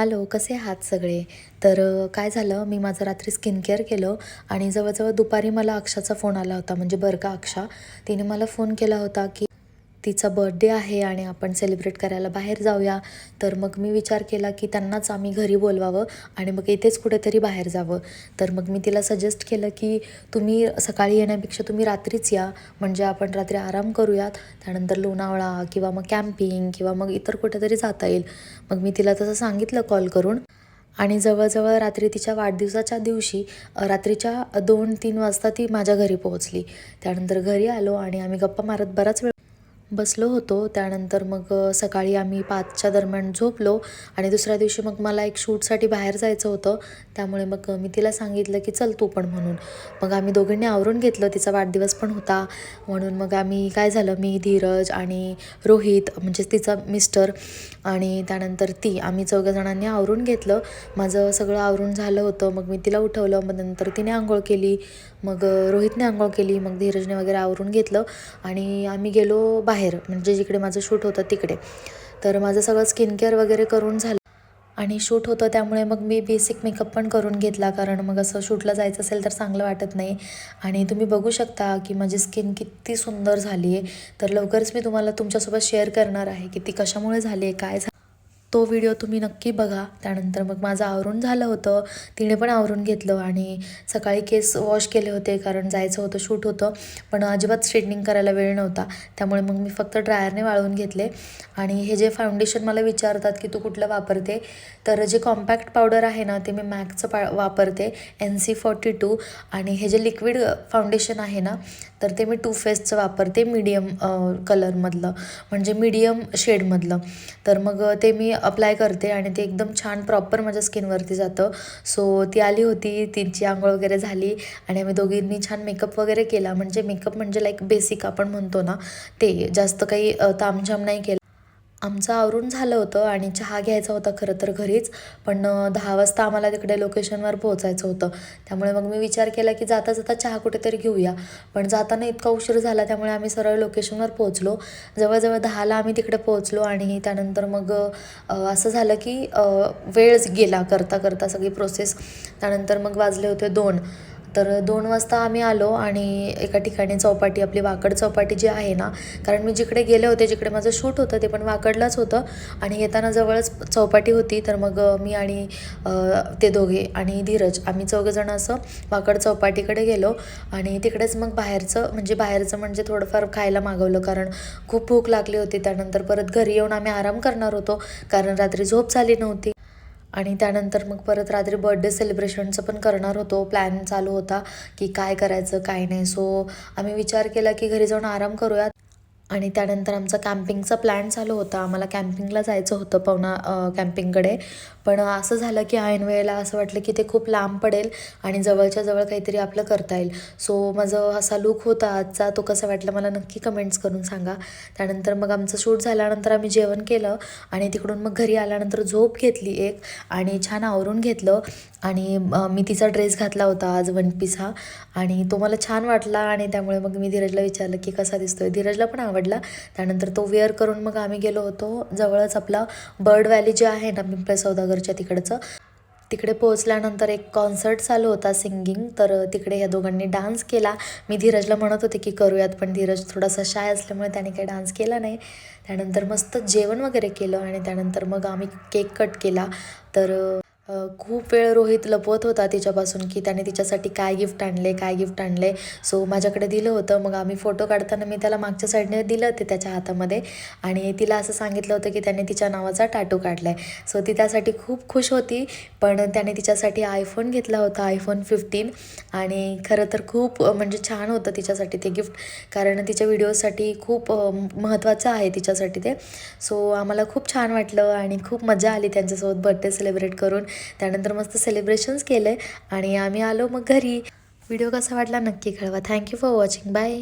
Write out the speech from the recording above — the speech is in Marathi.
हॅलो कसे आहात सगळे? तर काय झालं? मी माझं रात्री स्किन केअर केलं आणि जवळजवळ दुपारी मला अक्षाचा फोन आला होता म्हणजे बरं का अक्षा? तिने मला फोन केला होता की तिचा बर्थडे आहे आणि आपण सेलिब्रेट करायला बाहेर जाऊया. तर मग मी विचार केला की त्यांनाच आम्ही घरी बोलवावं आणि मग इथेच कुठेतरी बाहेर जावं. तर मग मी तिला सजेस्ट केलं की तुम्ही सकाळी येण्यापेक्षा तुम्ही रात्रीच या. म्हणजे आपण रात्री आराम करूयात. त्यानंतर लोणावळा किंवा मग कॅम्पिंग किंवा मग इतर कुठेतरी जाता येईल. मग मी तिला तसं सांगितलं कॉल करून. आणि जवळजवळ रात्री तिच्या वाढदिवसाच्या दिवशी रात्रीच्या दोन तीन वाजता ती माझ्या घरी पोहोचली. त्यानंतर घरी आलो आणि आम्ही गप्पा मारत बराच वेळ बसलो होतो. त्यानंतर मग सकाळी आम्ही पाचच्या दरम्यान झोपलो आणि दुसऱ्या दिवशी मग मला एक शूटसाठी बाहेर जायचं होतं. त्यामुळे मग मी तिला सांगितलं की चल तू पण म्हणून. मग आम्ही दोघींनी आवरून घेतलं. तिचा वाढदिवस पण होता. म्हणून मग आम्ही काय झालं मी धीरज आणि रोहित म्हणजेच तिचा मिस्टर आणि त्यानंतर ती आम्ही चौघं जणांनी आवरून घेतलं. माझं सगळं आवरून झालं होतं. मग मी तिला उठवलं. मग नंतर तिने आंघोळ केली. मग रोहितने आंघोळ केली. मग धीरजने वगैरे आवरून घेतलं. आणि आम्ही गेलो बाहेर बाहेर म्हणजे जिकडे माझं शूट होतं तिकडे. तर माझं सगळं स्किन केअर वगैरे करून झालं. आणि शूट होतं त्यामुळे मग मी बेसिक मेकअप पण करून घेतला कारण मग असं शूटला जायचं असेल तर चांगलं वाटत नाही. आणि तुम्ही बघू शकता की माझी स्किन किती सुंदर झाली आहे तर लवकरच मी तुम्हाला तुमच्यासोबत शेअर करणार आहे की ती कशामुळे झाली आहे काय झालं तो व्हिडिओ तुम्ही नक्की बघा. त्यानंतर मग माझं आवरून झालं होतं. तिने पण आवरून घेतलं आणि सकाळी केस वॉश केले होते कारण जायचं होतं शूट होतं. पण अजिबात स्ट्रेटनिंग करायला वेळ नव्हता. त्यामुळे मग मी फक्त ड्रायरने वाळवून घेतले. आणि हे जे फाउंडेशन मला विचारतात की तू कुठलं वापरते? तर जे कॉम्पॅक्ट पावडर आहे ना ते मी मॅकचं पा वापरते. एन सी फॉर्टी टू आणि हे जे लिक्विड फाउंडेशन आहे ना तर ते मी टू फेसचं वापरते. मीडियम कलरमधलं म्हणजे मीडियम शेडमधलं तर मग ते मी अप्लाय करते आणि ते एकदम छान प्रॉपर माझ्या स्किनवरती जातं. सो ती आली होती तिची आंघोळ वगैरे झाली आणि आम्ही दोघींनी छान मेकअप वगैरे केला. म्हणजे मेकअप म्हणजे लाईक बेसिक आपण म्हणतो ना ते जास्त काही तामझाम नाही केलं. आमचं आवरून झालं होतं आणि चहा घ्यायचा होता खरं तर घरीच पण दहा वाजता आम्हाला तिकडे लोकेशनवर पोहोचायचं होतं. त्यामुळे मग मी विचार केला की जाता जाता चहा कुठेतरी घेऊया. पण जाताना इतका उशीर झाला त्यामुळे आम्ही सरळ लोकेशनवर पोहोचलो. जवळजवळ दहाला आम्ही तिकडे पोहोचलो आणि त्यानंतर मग असं झालं की वेळच वेळ गेला करता करता सगळी प्रोसेस त्यानंतर मग वाजले होते दोन. तर दोन वाजता आम्ही आलो आणि एका ठिकाणी चौपाटी आपली वाकड चौपाटी जी आहे ना कारण मी जिकडे गेले होते जिकडे माझं शूट होतं ते पण वाकडलाच होतं. आणि येताना जवळच चौपाटी होती तर मग मी आणि ते दोघे आणि धीरज आम्ही चौघंजणं असं वाकड चौपाटीकडे गेलो. आणि तिकडेच मग बाहेरचं म्हणजे बाहेरचं म्हणजे थोडंफार खायला मागवलं कारण खूप भूक लागली होती. त्यानंतर परत घरी येऊन आम्ही आराम करणार होतो कारण रात्री झोप झाली नव्हती. आणि त्यानंतर मग परत रात्री बर्थडे सेलिब्रेशनचं पण करणार होतो. प्लॅन चालू होता की काय करायचं काय नाही. सो आम्ही विचार केला की घरी जाऊन आराम करूयात. आणि त्यानंतर आमचा कॅम्पिंगचा प्लॅन चालू होता. आम्हाला कॅम्पिंगला जायचं होतं पवना कॅम्पिंगकडे. पण असं झालं की ऐन वेळेला असं वाटलं की ते खूप लांब पडेल आणि जवळच्या जवळ काहीतरी आपलं करता येईल. सो माझं असा लुक होता आजचा. तो कसा वाटला मला नक्की कमेंट्स करून सांगा. त्यानंतर मग आमचं शूट झाल्यानंतर आम्ही जेवण केलं आणि तिकडून मग घरी आल्यानंतर झोप घेतली एक आणि छान आवरून घेतलं. आणि मी तिचा ड्रेस घातला होता आज वन पीस हा. आणि तो मला छान वाटला आणि त्यामुळे मग मी धीरजला विचारलं की कसा दिसतोय? धीरजला पण आवडला. त्यानंतर तो वेअर करून मग आम्ही गेलो होतो. जवळच आपला बर्ड व्हॅली जे आहे ना पिंपळे सौदागरच्या तिकडचं. तिकडे पोहोचल्यानंतर एक कॉन्सर्ट चालू होता सिंगिंग. तर तिकडे ह्या दोघांनी डान्स केला. मी धीरजला म्हणत होते की करूयात पण धीरज थोडासा शाय असल्यामुळे त्याने काही डान्स केला नाही. त्यानंतर मस्त जेवण वगैरे केलं आणि त्यानंतर मग आम्ही केक कट केला. तर खूप वेळ रोहित लपवत होता तिच्यापासून की त्याने तिच्यासाठी काय गिफ्ट आणले काय गिफ्ट आणले. सो माझ्याकडे दिलं होतं. मग आम्ही फोटो काढताना मी त्याला मागच्या साईडने दिलं ते त्याच्या हातामध्ये. आणि तिला असं सांगितलं होतं की त्याने तिच्या नावाचा टाटू काढला आहे सो ती त्यासाठी खूप खुश होती. पण त्याने तिच्यासाठी आयफोन घेतला होता आयफोन फिफ्टीन आणि खरं तर खूप म्हणजे छान होतं तिच्यासाठी ते गिफ्ट कारण तिच्या व्हिडिओसाठी खूप महत्त्वाचं आहे तिच्यासाठी ते. सो आम्हाला खूप छान वाटलं आणि खूप मजा आली त्यांच्यासोबत बर्थडे सेलिब्रेट करून. त्यानंतर मस्त सेलिब्रेशन्स केलं आणि आम्ही आलो मग घरी. व्हिडिओ कसा वाटला नक्की कळवा. Thank you for watching bye